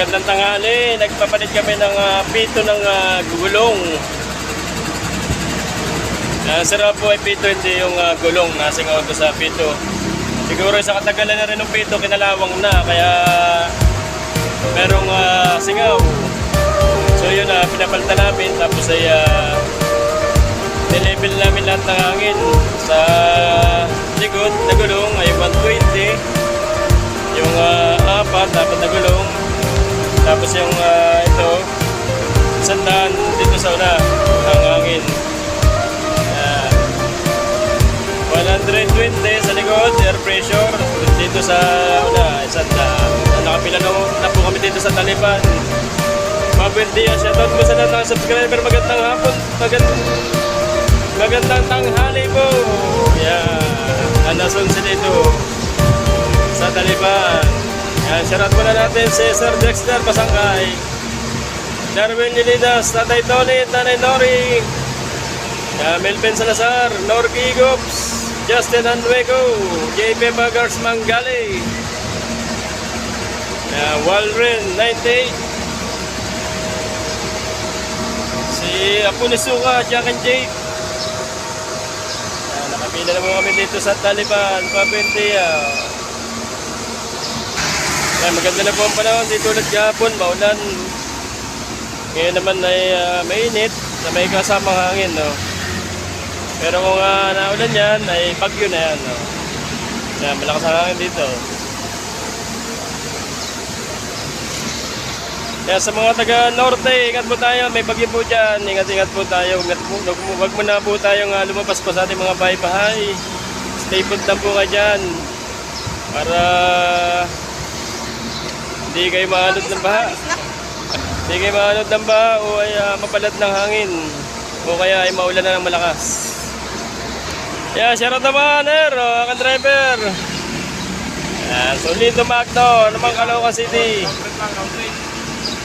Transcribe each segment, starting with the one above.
magandang tanghali. Nagpapalit kami ng ah, pito ng ah, gulong. Uh, sarap po ay pito, hindi yung ah, gulong. Nasingaw ko sa pito. Siguro sa katagalan na rin ng pito, kinalawang na. Kaya merong ah, singaw. So yun na, pinapalitan namin. Tapos ay uh, nilevel namin lahat ng hangin. Sa likod Tapos yung ah, ito, sandaan dito sa una, ang hangin. Yan. 120 sa likod, air pressure. Dito sa una, sandaan. Nakapila na, na po kami dito sa Taliban. Mabundiya, shoutout po sa lahat ng subscriber. Magandang hapon, magandang, magandang tanghali po. Yan, anason si dito sa Taliban. Yan, shoutout muna natin si Sir Dexter Pasangkay. Darwin Lilidas, Tatay Tony, Nanay Nori. Yan, Melvin Salazar, Norky Gops, Justin Anduego, JP Bagars Manggali. Yan, Walren 98. Si Apo ni Suka, Jack and Jake. Nakapila na po kami dito sa Taliban, Papintia. Yan, maganda na po ang panahon dito ulit kahapon, maulan. Ngayon naman ay ah, mainit na may kasamang hangin, no? Pero kung uh, naulan yan, ay bagyo na yan, no? Yan, malakas ang hangin dito. Kaya sa mga taga Norte, ingat po tayo, may bagyo po dyan. Ingat-ingat po tayo. Ingat po, wag, wag mo na po tayong uh, lumabas pa sa ating mga bahay-bahay. Stay put lang po kayo dyan. Para hindi kayo maanod ng baha. Hindi kayo maanod ng baha o ay uh, mapalat ng hangin. O kaya ay maulan na ng malakas. Yeah, shoutout naman, er, oh, ang driver. Yan, Solito Magno, naman Caloocan City.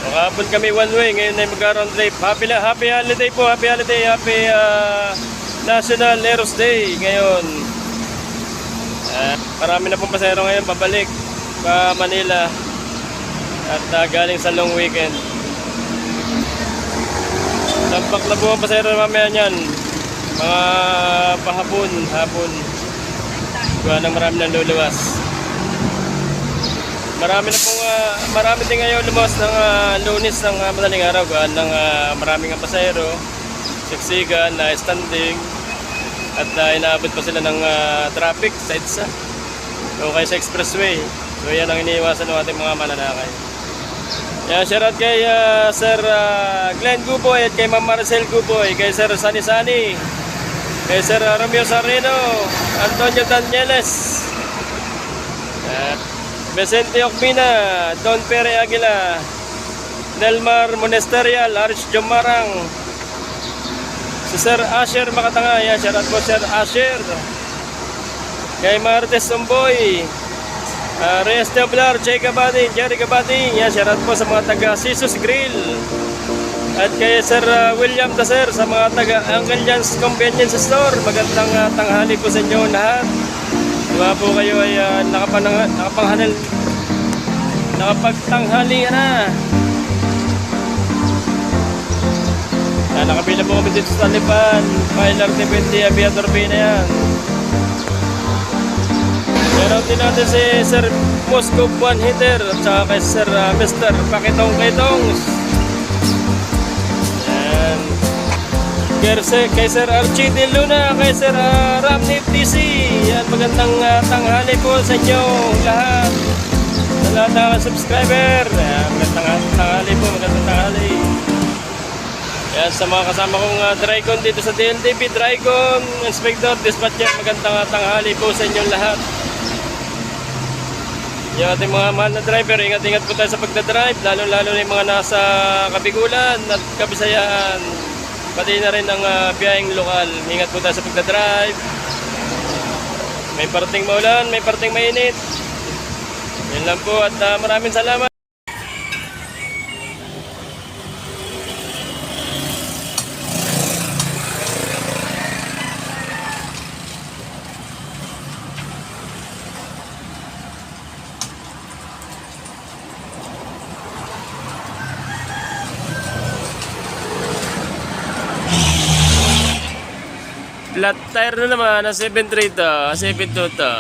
O, kahapon kami one way, ngayon ay mag-round trip. Happy, happy holiday po, happy holiday, happy ah, National Heroes Day ngayon. Ah, marami na pong pasero ngayon, pabalik pa Manila. At ah, galing sa long weekend. Tampak na po ang pasero mamaya niyan. Mga pahapon, hapon. Gawa ng marami nang luluwas. Marami na pong, ah, marami din ngayon lumabas ng ah, lunis ng uh, madaling araw. Gawa ng ah, maraming ang pasahero, siksikan, na standing. At ah, inaabot pa sila ng ah, traffic sa EDSA. O kaya sa expressway. So yan ang iniiwasan ng ating mga mananakay. Yan, shoutout kay ah, Sir ah, Glenn Guboy at kay Ma'am Marcel Guboy, kay Sir Sani Sani, kay Sir ah, Romeo Sarino, Antonio Danieles, at Vicente Ocmina, Don Pere Aguila, Delmar Monesterial, Arch Jomarang, si Sir Asher Makatanga, yan, shoutout po Sir Asher, kay Martes Umboy, Uh, Reyes Teblar, Jay Gabati, Jerry Gabati, yan, shoutout po sa mga taga Sisus Grill. At kay Sir uh, William Taser sa mga taga Uncle Convenience Store. Magandang uh, tanghali po sa inyo lahat. Diba po kayo ay uh, nakapanang, nakapanghanal, nakapagtanghali na. Yan, nakapila po kami dito sa Taliban. Pilar T20, Aviator P na yan. Meron din natin si Sir Moscow One Hitter at saka kay Sir uh, Mr. Pakitong Kaitong. Yan. Kay, kay Sir Archie De Luna, kay Sir uh, Ramnip DC. Yan, magandang uh, tanghali po sa inyo lahat. Sa lahat ng subscriber. Yan, magandang tanghali po, magandang tanghali. Yan, sa mga kasama kong uh, Drycon dito sa DLTV, Drycon, Inspector, Dispatcher, magandang tanghali po sa inyong lahat. Yung ating mga mahal na driver, ingat-ingat po tayo sa pagdadrive, lalo-lalo na yung mga nasa Kabigulan at Kabisayaan. Pati na rin ang uh, biyaheng lokal. Ingat po tayo sa pagdadrive. May parating maulan, may parating mainit. Yan lang po at uh, maraming salamat. Flat tire na naman, na 7.3 to, 7.2 to.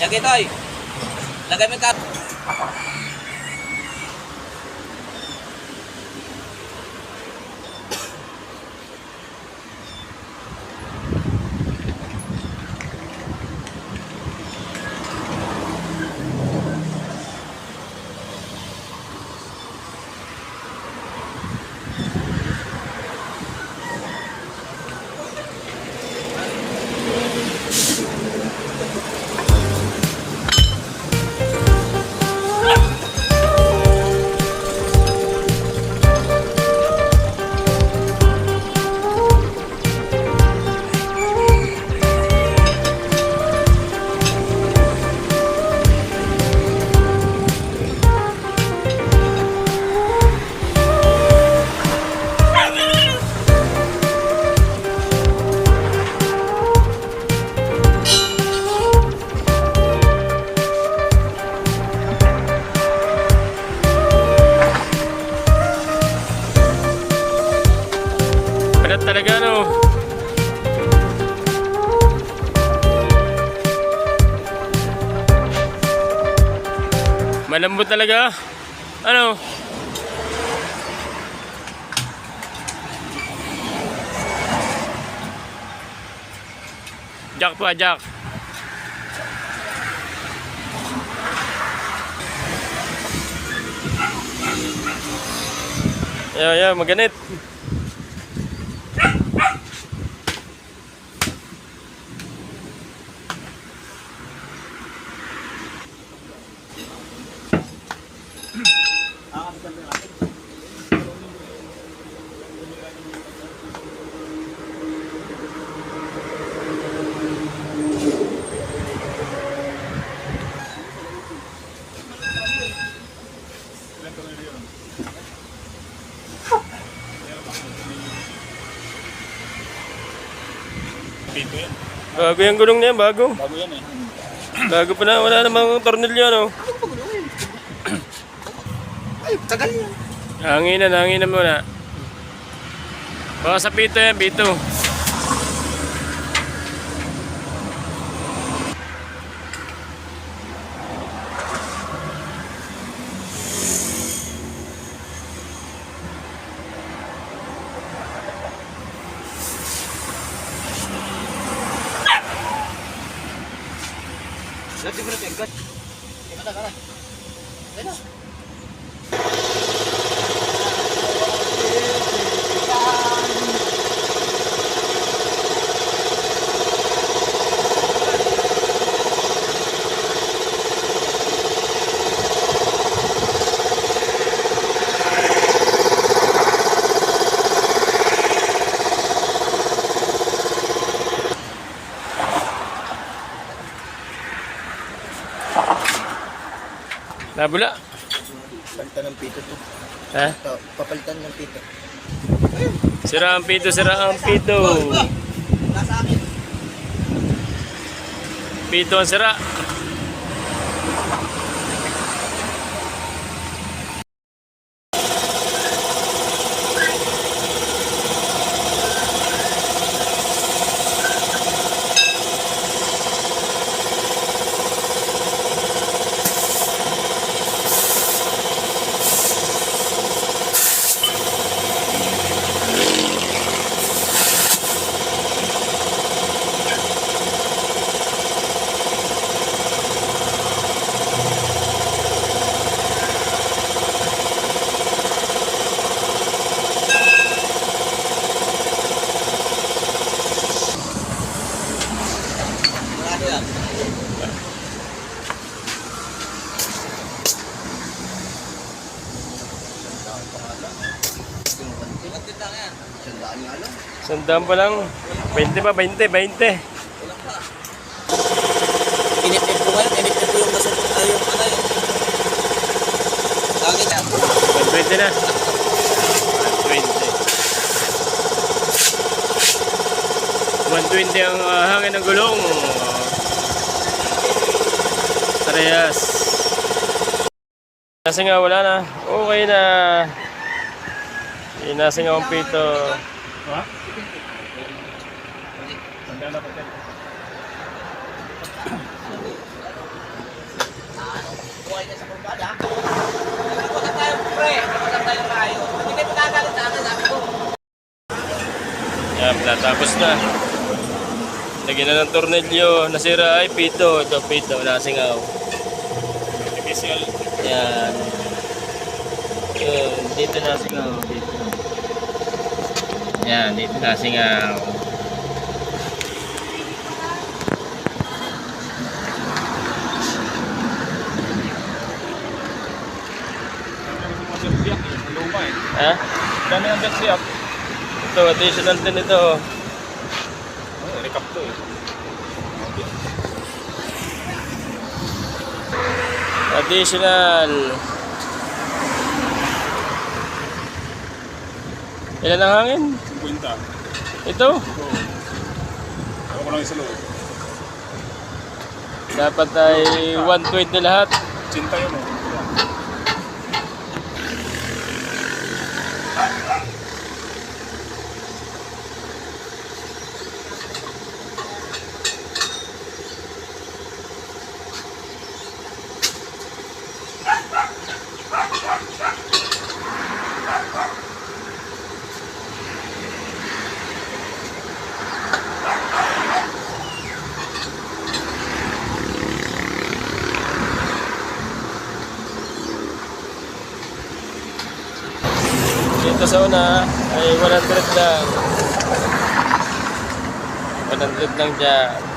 Yan Toy. Lagay mo yung Malambot talaga. Ano? Jack pa, Jack. Yeah, yeah, maganit. Bago yung gulong niya, bago. Bago yan eh. Bago pa na, wala namang tornilyo, no? Ay, tagal yan. Hanginan, hanginan muna. Baka sa pito yan, pito. Nabula. Palitan ng pito to. Ha? Ito, papalitan ng pito. Sira ang pito, sira ang pito. Nasa akin. Pito ang sira. Sandaan pa lang. 20 pa, 20, 20. Kulang pa. Inipip ko ngayon, inipip ko yung nasa ay, yung ano yun. Lagi na. 120 na. 120. 120 ang ah, hangin ng gulong. Parehas. Kasi nga wala na. Okay na. Inasing ang pito. Buhay ka sa kurbada. Nagpunta tayo, pre. Nagpunta tayo tayo. Hindi kayo magagalit sa akin, sabi ko. Yan, natapos na. Lagyan na ng tornilyo. Nasira ay pito. Ito pito. Nasingaw. Artificial. Yan. Yun, dito nasingaw. Dito. Yan, dito nasingaw. Ha? Dami ang bet siya. Ito, additional din ito. Recap to eh. Additional. Ilan ang hangin? 50. Ito. Ako ko lang isa loob. Dapat ay 120 lahat. Cinta yun oh. Dito sa una ay 100 lang. 100 lang dyan.